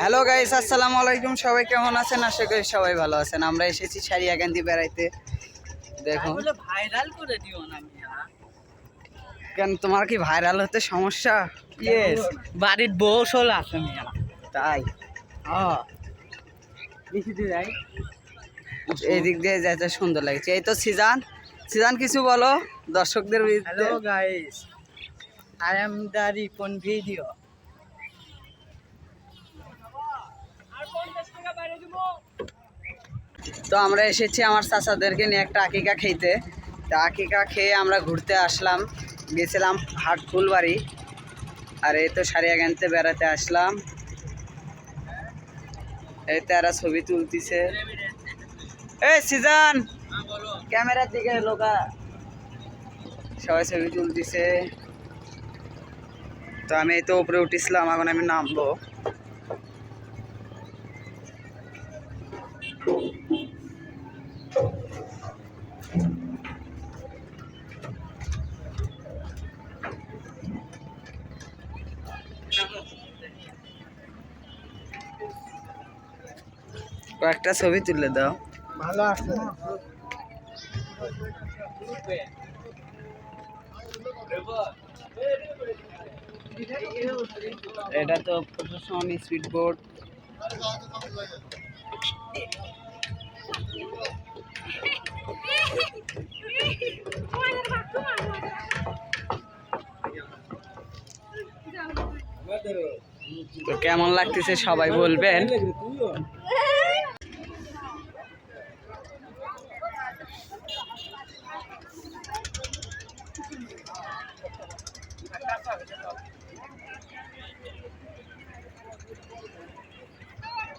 Hello guys আসসালামু আলাইকুম। সবাই কেমন আছেন? আশা করি সবাই ভালো আছেন। আমরা এসেছি সারিয়া সারিয়াকান্দি বেড়াইতে। বলে ভাইরাল করে দিও না মিয়া। কেন তোমার কি ভাইরাল হতে সমস্যা? ইয়েস বাড়ির বউ সোল আছে তাই? হ্যাঁ। এই দিক দিয়ে যেতে সুন্দর লাগছে। এই তো সিজান। সিজান কিছু বলো। দর্শকদের hello guys I am the Ripon video তো আমরা এসেছি আমার চাচাদেরকে নিয়ে একটা আকিকা খেতে। তা আকিকা খেয়ে আমরা ঘুরতে আসলাম। গেছিলাম হাট ফুলবাড়ি। আর এই তো সারিয়াকান্দিতে বেড়াতে আসলাম। এই তারা ছবি তুলতিছে। এই সিজন! ক্যামেরার দিকে লোকা। সবাই ছবি তুলতিছে। তো আমি এই তো উপরে উঠেছিলাম, এখন আমি নামবো। কয়েকটা ছবি তুলে দাও। ভালো আছে। এটা তো প্রশাসন স্পিড বোর্ড। তো কেমন লাগতেছে সবাই বলবেন?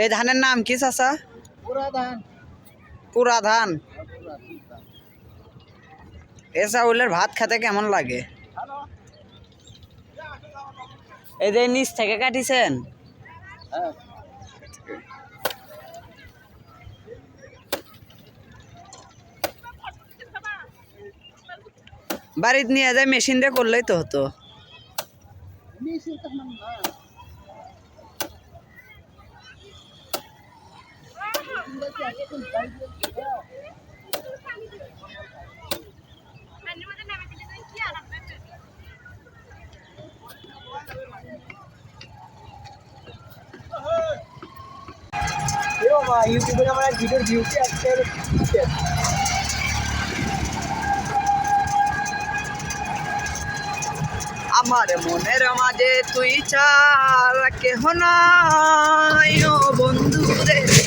এই ধানের নাম কি চাচা? পুরা ধান পুরা ধান এ চাউলের ভাত খেতে কেমন লাগে? এই যে নিচ থেকে কাটিছেন? হ্যাঁ। বাড়িতে নিয়ে যায় মেশিন দিয়ে করলেই তো হতো। ইউটিউবে আমার ভিডিওর ভিউটি আজকে আমার মনের মাঝে তুই ছাড়া কেহ নাই ও বন্ধু রে